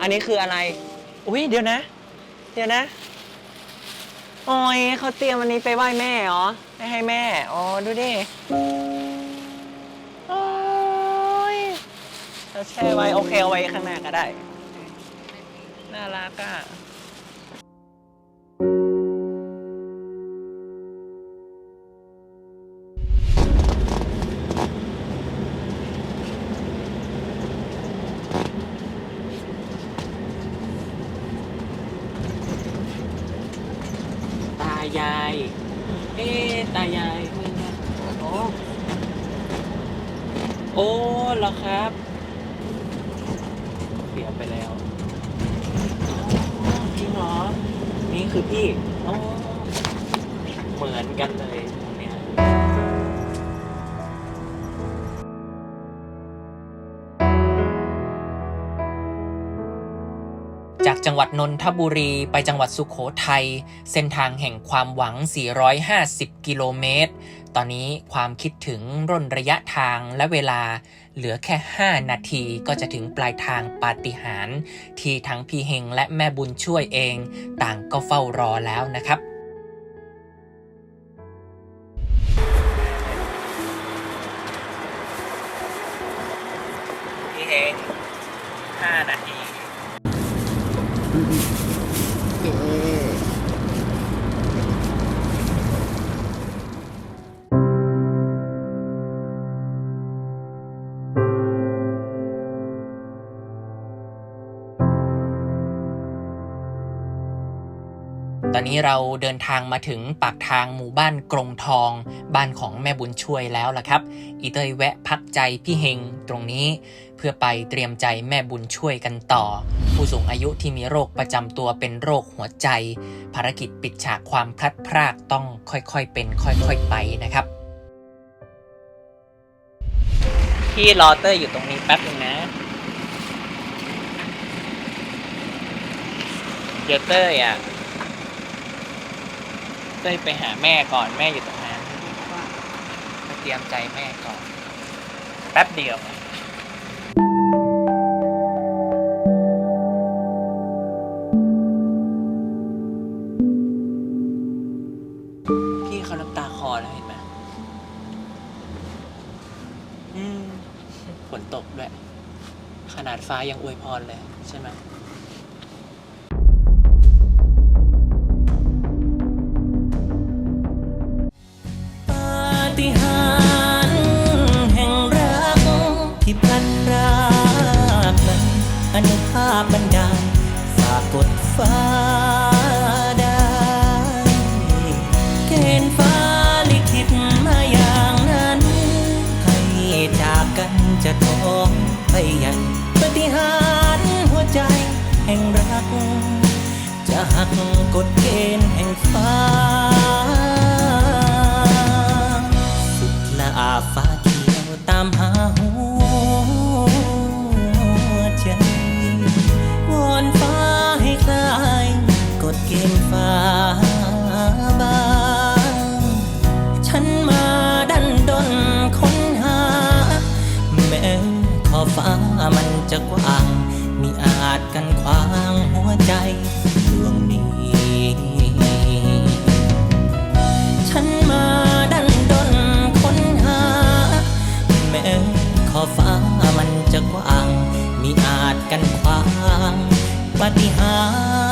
อันนี้คืออะไร อุ้ยเดี๋ยวนะ เดี๋ยวนะโอ้ยเขาเตรียมอันนี้ไปไหว้แม่เหรอไม่ให้แม่ อ๋อ ดูดิ โอ้ยเราแช่ไว้ โอเค เอาไว้ข้างหน้าก็ได้ น่ารักอะายาย เอ๊ะตายาย โอ้โอ้เหรอครับ เสียไปแล้วจริงเหรอ นี่คือพี่ โอ้ เหมือนกันเลย จากจังหวัดนนทบุรีไปจังหวัดสุขโขทัยเส้นทางแห่งความหวัง 450 กิโลเมตร ตอนนี้ความคิดถึงร่นระยะทางและเวลาเหลือแค่ 5 นาทีก็จะถึงปลายทางปาฏิหาริย์ที่ทั้งพี่เฮงและแม่บุญช่วยเอง ต่างก็เฝ้ารอแล้วนะครับพี่เฮง5นาที เออ ตอนนี้เราเดินทางมาถึงปากทางหมู่บ้านกรงทอง บ้านของแม่บุญช่วยแล้วล่ะครับ อีเตยแวะพักใจพี่เฮงตรงนี้ เพื่อไปเตรียมใจแม่บุญช่วยกันต่อ ผู้สูงอายุที่มีโรคประจำตัวเป็นโรคหัวใจ ภารกิจปิดฉากความพลัดพรากต้องค่อยๆเป็น ค่อยๆไปนะครับพี่รอเตอร์อยู่ตรงนี้แป๊บนึงนะเดี๋ยวเต้ยอะ เต้ยไปหาแม่ก่อนแม่อยู่ตรงนั้นไปเตรียมใจแม่ก่อน แป๊บเดียวพี่เขาน้ำตาคอแล้วเห็นไหมอืมฝนตกด้วย ขนาดฟ้ายังอวยพรเลยใช่ไหม ฟ้าได้เกณฑ์ฟ้าลิขิตมาอย่างนั้น ให้จากกันจะท้องไปใหญ่ปฏิหารหัวใจแห่งรัก จะหักกฎเกณฑ์แห่งฟ้า กันขวางหัวใจดวงนี้ ฉันมาดันดนค้นหา แม้ขอฟ้ามันจะกว้าง มีอาจกันขวางปฏิหาร